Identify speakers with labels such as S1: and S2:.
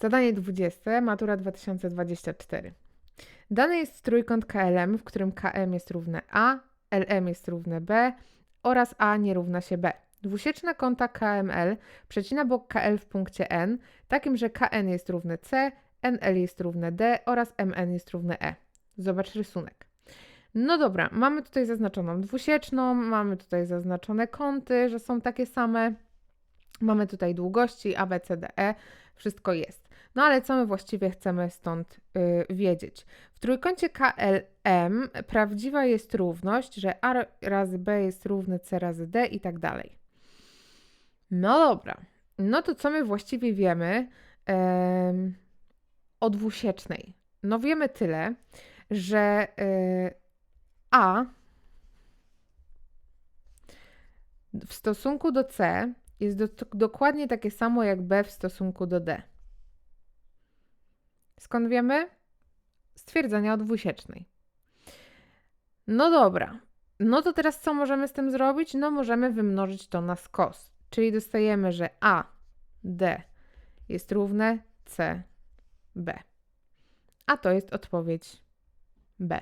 S1: Zadanie 20, matura 2024. Dany jest trójkąt KLM, w którym KM jest równe A, LM jest równe B oraz A nie równa się B. Dwusieczna kąta KML przecina bok KL w punkcie N, takim, że KN jest równe C, NL jest równe D oraz MN jest równe E. Zobacz rysunek. No dobra, mamy tutaj zaznaczoną dwusieczną, mamy tutaj zaznaczone kąty, że są takie same. Mamy tutaj długości A, B, C, D, E, wszystko jest. No ale co my właściwie chcemy stąd y, wiedzieć? W trójkącie KLM prawdziwa jest równość, że A razy B jest równe C razy D i tak dalej. No dobra, no to co my właściwie wiemy em, o dwusiecznej? No wiemy tyle, że y, A w stosunku do C jest do, dokładnie takie samo jak B w stosunku do D. Skąd wiemy? Stwierdzenia o dwusiecznej. No dobra. No to teraz co możemy z tym zrobić? No możemy wymnożyć to na skos. Czyli dostajemy, że A, D jest równe C, B. A to jest odpowiedź B.